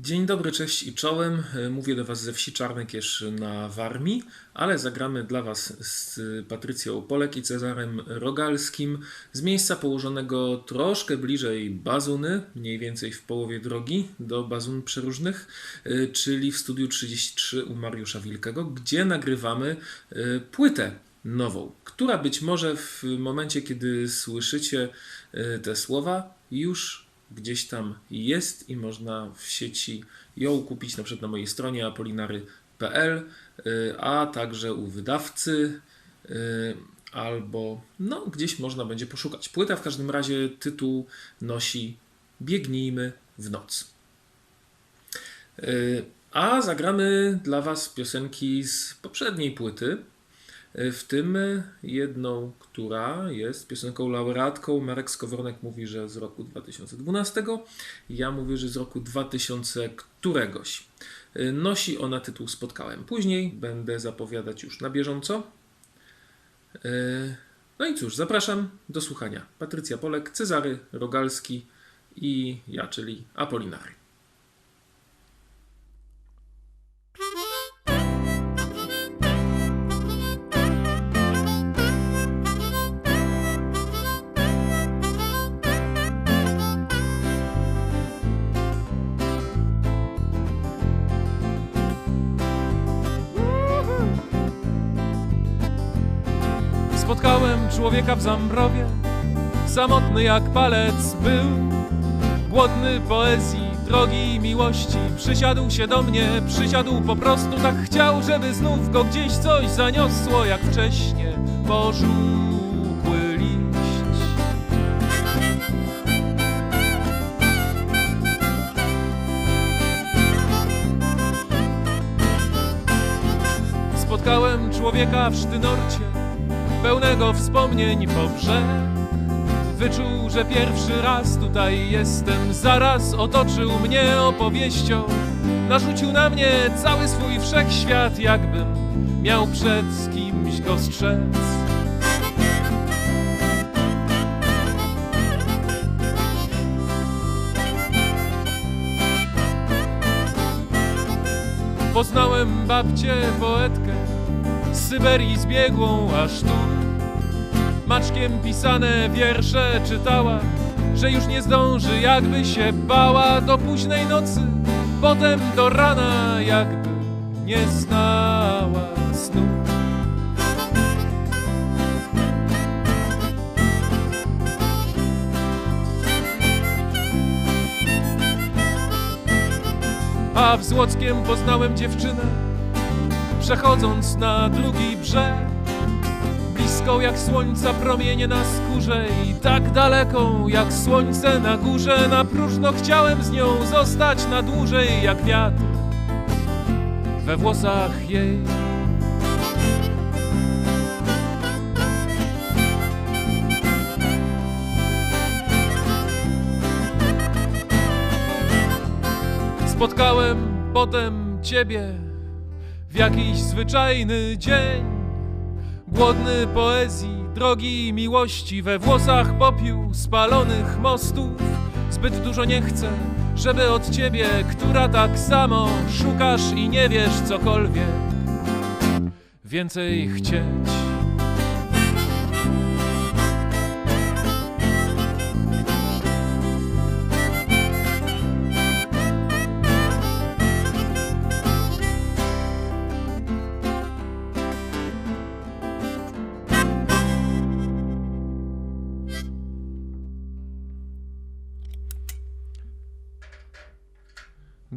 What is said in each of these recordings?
Dzień dobry, cześć i czołem. Mówię do Was ze wsi Czarnekierz na Warmii, ale zagramy dla Was z Patrycją Polek i Cezarem Rogalskim z miejsca położonego troszkę bliżej Bazuny, mniej więcej w połowie drogi do Bazun Przeróżnych, y, czyli w studiu 33 u Mariusza Wilkego, gdzie nagrywamy y, płytę nową, która być może w momencie, kiedy słyszycie te słowa, już gdzieś tam jest i można w sieci ją kupić na przykład na mojej stronie apolinary.pl, y, a także u wydawcy y, albo no gdzieś można będzie poszukać. Płyta w każdym razie tytuł nosi Biegnijmy w noc. Y, A zagramy dla Was piosenki z poprzedniej płyty, w tym jedną, która jest piosenką laureatką. Marek Skowronek mówi, że z roku 2012. Ja mówię, że z roku 2000 któregoś. Nosi ona tytuł Spotkałem. Później będę zapowiadać już na bieżąco. No i cóż, zapraszam do słuchania. Patrycja Polek, Cezary Rogalski i ja, czyli Apolinary. Człowieka w Zambrowie, samotny jak palec był, głodny poezji, drogi i miłości. Przysiadł się do mnie, przysiadł po prostu tak chciał, żeby znów go gdzieś coś zaniosło, jak wcześnie pożółkły liść. Spotkałem człowieka w Sztynorcie, pełnego wspomnień po. Wyczuł, że pierwszy raz tutaj jestem, zaraz otoczył mnie opowieścią. Narzucił na mnie cały swój wszechświat, jakbym miał przed kimś go strzec. Poznałem babcię, poetkę, z Syberii zbiegłą aż tu. Maczkiem pisane wiersze czytała, że już nie zdąży, jakby się bała do późnej nocy, potem do rana, jakby nie znała snu. A w Złockiem poznałem dziewczynę, przechodząc na drugi brzeg. Bliską jak słońca promienie na skórze i tak daleką jak słońce na górze. Na próżno chciałem z nią zostać na dłużej jak wiatr we włosach jej. Spotkałem potem ciebie w jakiś zwyczajny dzień. Głodny poezji, drogi miłości, we włosach popiół spalonych mostów. Zbyt dużo nie chcę, żeby od ciebie, która tak samo szukasz i nie wiesz cokolwiek, więcej chcieć.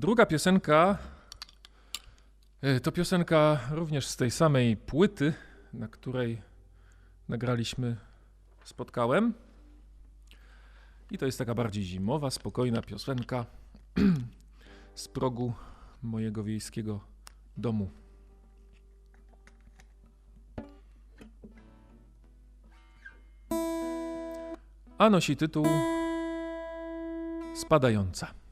Druga piosenka e, to piosenka również z tej samej płyty, na której nagraliśmy Spotkałem. I to jest taka bardziej zimowa, spokojna piosenka z progu mojego wiejskiego domu. A nosi tytuł Spadająca.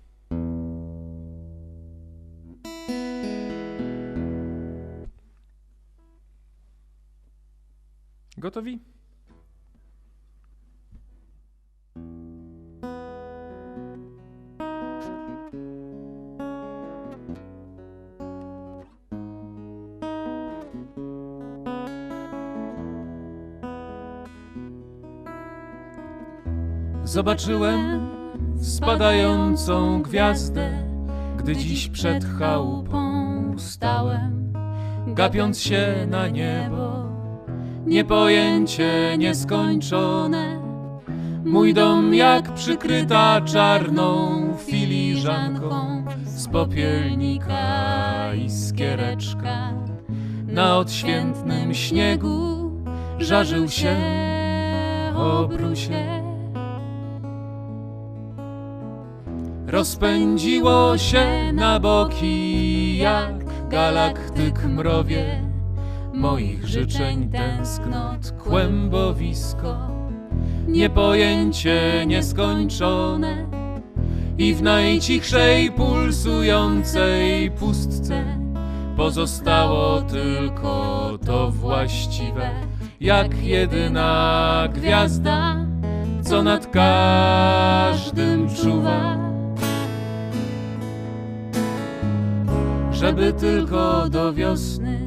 Gotowi? Zobaczyłem spadającą gwiazdę, gdy dziś przed chałupą stałem, gapiąc się na niebo. Niepojęcie nieskończone, mój dom jak przykryta czarną filiżanką z popielnika i skiereczka. Na odświętnym śniegu żarzył się obrusie. Rozpędziło się na boki jak galaktyk mrowie moich życzeń tęsknot kłębowisko. Niepojęcie nieskończone i w najcichszej pulsującej pustce pozostało tylko to właściwe jak jedyna gwiazda co nad każdym czuwa. Żeby tylko do wiosny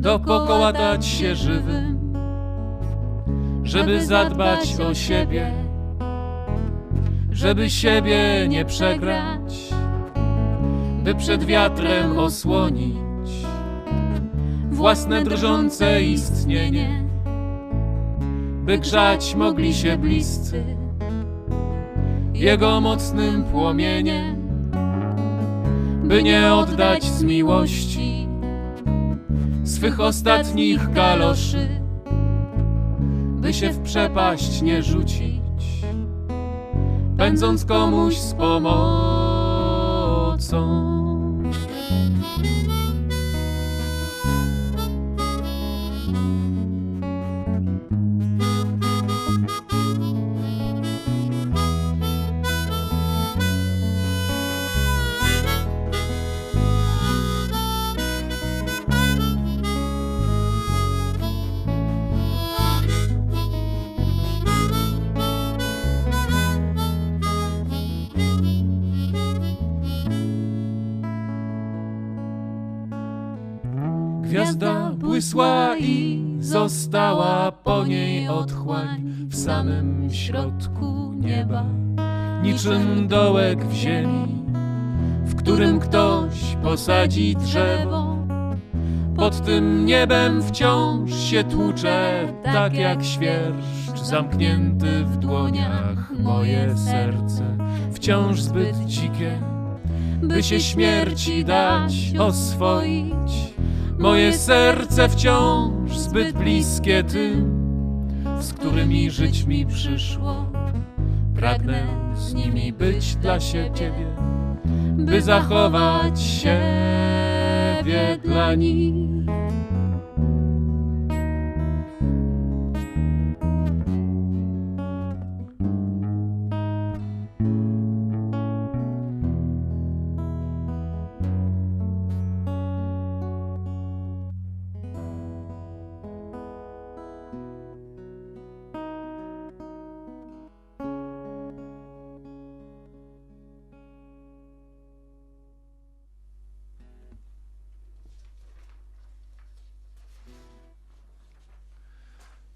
dokokołatać się żywym, żeby zadbać o siebie, żeby siebie nie przegrać, by przed wiatrem osłonić własne drżące istnienie, by grzać mogli się bliscy jego mocnym płomieniem, by nie oddać z miłości swych ostatnich galoszy, by się w przepaść nie rzucić, pędząc komuś z pomocą. Gwiazda błysła i została po niej otchłań w samym środku nieba, niczym dołek w ziemi, w którym ktoś posadzi drzewo. Pod tym niebem wciąż się tłucze, tak jak świerszcz zamknięty w dłoniach moje serce, wciąż zbyt dzikie, by się śmierci dać oswoić. Moje serce wciąż zbyt bliskie tym, z którymi żyć mi przyszło. Pragnę z nimi być dla siebie, by zachować siebie dla nich.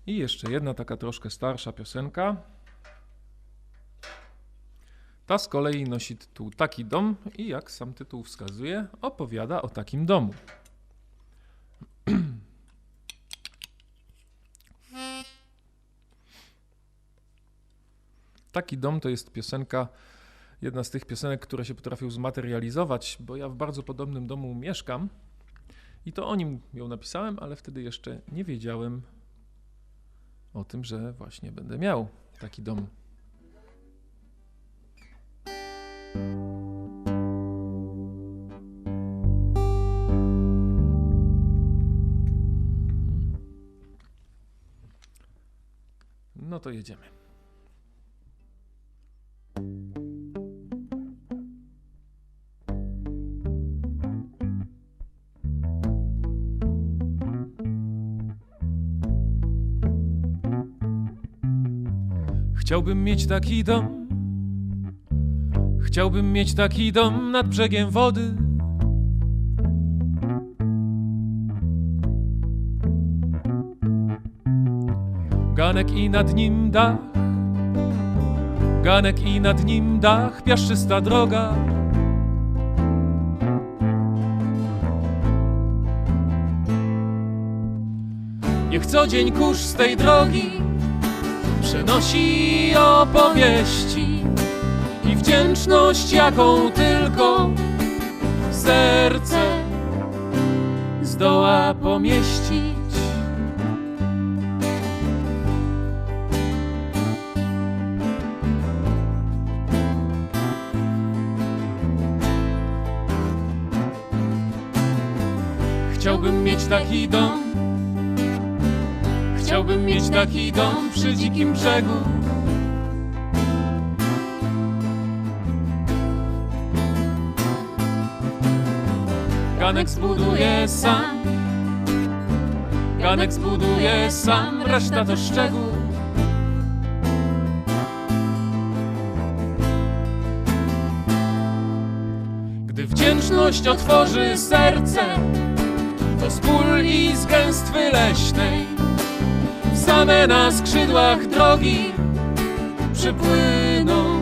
I jeszcze jedna taka troszkę starsza piosenka. Ta z kolei nosi tytuł Taki dom i jak sam tytuł wskazuje, opowiada o takim domu. Taki dom to jest piosenka, jedna z tych piosenek, które się potrafią zmaterializować, bo ja w bardzo podobnym domu mieszkam i to o nim ją napisałem, ale wtedy jeszcze nie wiedziałem, o tym, że właśnie będę miał taki dom. No to jedziemy. Chciałbym mieć taki dom. Chciałbym mieć taki dom nad brzegiem wody. Ganek i nad nim dach. Ganek i nad nim dach, piaszczysta droga. Niech co dzień kurz z tej drogi przenosi opowieści i wdzięczność, jaką tylko serce zdoła pomieścić. Chciałbym mieć taki dom. Chciałbym mieć taki dom przy dzikim brzegu. Ganek zbuduje sam. Ganek zbuduje sam, reszta to szczegół. Gdy wdzięczność otworzy serce, to z pól i z gęstwy leśnej same na skrzydłach drogi przypłyną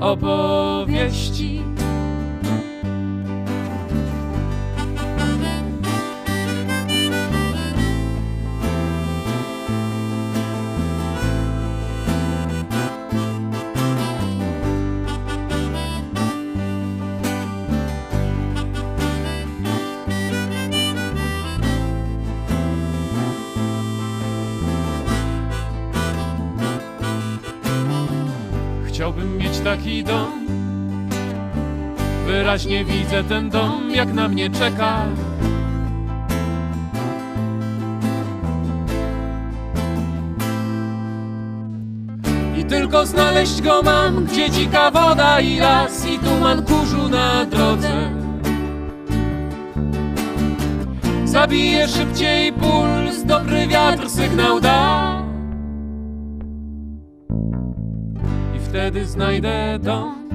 opowieści. Taki dom. Wyraźnie widzę ten dom, jak na mnie czeka. I tylko znaleźć go mam, gdzie dzika woda i las i tuman kurzu na drodze. Zabije szybciej puls, dobry wiatr sygnał da. Wtedy znajdę dom.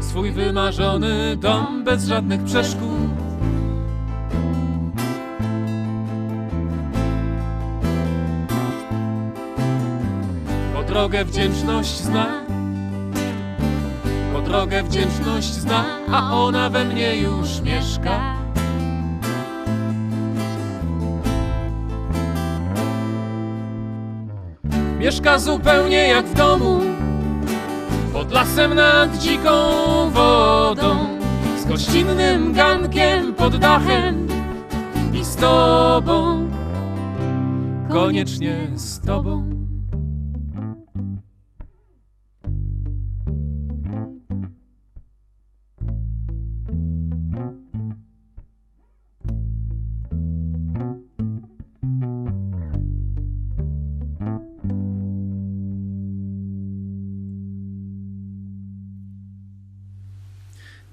Swój wymarzony dom bez żadnych przeszkód. Po drogę wdzięczność zna, po drogę wdzięczność zna, a ona we mnie już mieszka. Mieszka zupełnie jak w domu. Pod lasem nad dziką wodą Z gościnnym gankiem pod dachem I z tobą. Koniecznie z tobą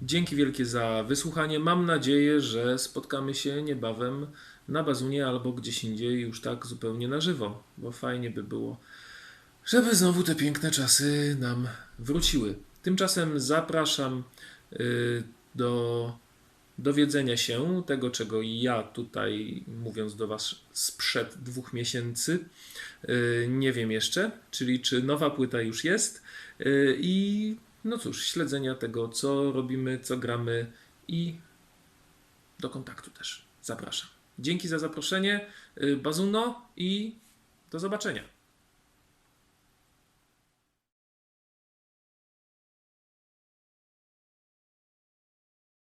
Dzięki wielkie za wysłuchanie. Mam nadzieję, że spotkamy się niebawem na Bazunie albo gdzieś indziej już tak zupełnie na żywo, bo fajnie by było, żeby znowu te piękne czasy nam wróciły. Tymczasem zapraszam y, do dowiedzenia się tego, czego ja tutaj, mówiąc do Was sprzed dwóch miesięcy, y, nie wiem jeszcze, czyli czy nowa płyta już jest y, i no cóż, śledzenia tego, co robimy, co gramy i do kontaktu też zapraszam. Dzięki za zaproszenie, y, Bazuno i do zobaczenia.